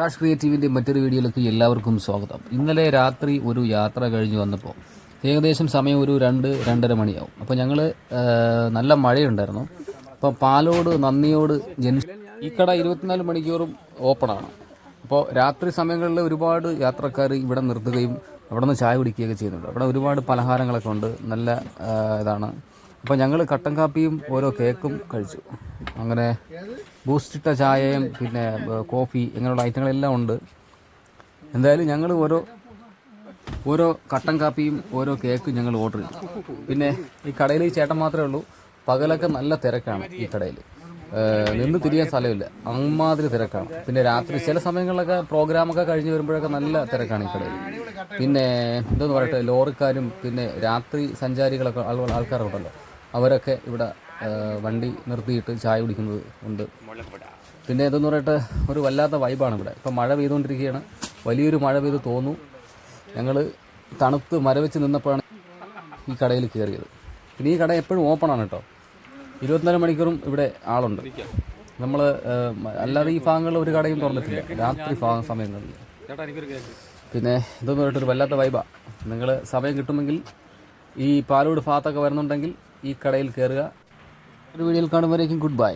പ്രകാശ് ക്രിയേറ്റീവിന്റെ മറ്റൊരു വീഡിയോയിലേക്ക് എല്ലാവർക്കും സ്വാഗതം. ഇന്നലെ രാത്രി ഒരു യാത്ര കഴിഞ്ഞ് വന്നപ്പോൾ ഏകദേശം സമയം ഒരു രണ്ട് രണ്ടര മണിയാവും. അപ്പോൾ ഞങ്ങൾ നല്ല മഴയുണ്ടായിരുന്നു. അപ്പോൾ പാലോട് നന്ദിയോട് ജംഗ്ഷൻ ഈ കട ഇരുപത്തിനാല് മണിക്കൂറും ഓപ്പണാണ്. അപ്പോൾ രാത്രി സമയങ്ങളിൽ ഒരുപാട് യാത്രക്കാർ ഇവിടെ നിർത്തുകയും അവിടെ നിന്ന് ചായ കുടിക്കുകയൊക്കെ ചെയ്യുന്നുണ്ട്. അവിടെ ഒരുപാട് പലഹാരങ്ങളൊക്കെ ഉണ്ട്. നല്ല ഇതാണ്. അപ്പോൾ ഞങ്ങൾ കട്ടൻ കാപ്പിയും ഓരോ കേക്കും കഴിച്ചു. അങ്ങനെ ബൂസ്റ്റ് ഇട്ട ചായയും പിന്നെ കോഫി ഇങ്ങനെയുള്ള ഐറ്റങ്ങളെല്ലാം ഉണ്ട്. എന്തായാലും ഞങ്ങൾ ഓരോ ഓരോ കട്ടൻ കാപ്പിയും ഓരോ കേക്കും ഞങ്ങൾ ഓർഡർ ചെയ്തു. പിന്നെ ഈ കടയിൽ ഈ ചേട്ടൻ മാത്രമേ ഉള്ളൂ. പകലൊക്കെ നല്ല തിരക്കാണ് ഈ കടയിൽ നിന്ന് തിരിയാൻ സ്ഥലമില്ല. അമ്മാതിരി തിരക്കാണ്. പിന്നെ രാത്രി ചില സമയങ്ങളിലൊക്കെ പ്രോഗ്രാമൊക്കെ കഴിഞ്ഞ് വരുമ്പോഴൊക്കെ നല്ല തിരക്കാണ് ഈ കടയിൽ പിന്നെ എന്തെന്ന് പറയട്ടെ ലോറിക്കാരും പിന്നെ രാത്രി സഞ്ചാരികളൊക്കെ ആൾ- ആൾക്കാരൊക്കെ ഉണ്ടല്ലോ. അവരൊക്കെ ഇവിടെ വണ്ടി നിർത്തിയിട്ട് ചായ കുടിക്കുന്നത് ഉണ്ട്. പിന്നെ ഇതെന്ന് പറയട്ടെ ഒരു വല്ലാത്ത വൈബാണ് ഇവിടെ. ഇപ്പം മഴ പെയ്തുകൊണ്ടിരിക്കുകയാണ്. വലിയൊരു മഴ പെയ്ത് തോന്നു. ഞങ്ങൾ തണുത്ത് മരവെച്ച് നിന്നപ്പോഴാണ് ഈ കടയിൽ കയറിയത്. പിന്നെ ഈ കട എപ്പോഴും ഓപ്പണാണ് കേട്ടോ. ഇരുപത്തിനാല് മണിക്കൂറും ഇവിടെ ആളുണ്ട്. നമ്മൾ അല്ലാതെ ഈ ഭാഗങ്ങളിൽ ഒരു കടയും തുറന്നിട്ടില്ല. രാത്രി ഭാഗം സമയങ്ങളിൽ പിന്നെ ഇതൊന്നും പറഞ്ഞിട്ടൊരു വല്ലാത്ത വൈബാണ് നിങ്ങൾ സമയം കിട്ടുമെങ്കിൽ ഈ പാലോട് ഭാഗത്തൊക്കെ വരുന്നുണ്ടെങ്കിൽ ഈ കടയിൽ കയറുക ഒരു വീഡിയോയിൽ കാണുമ്പോഴേക്കും ഗുഡ് ബൈ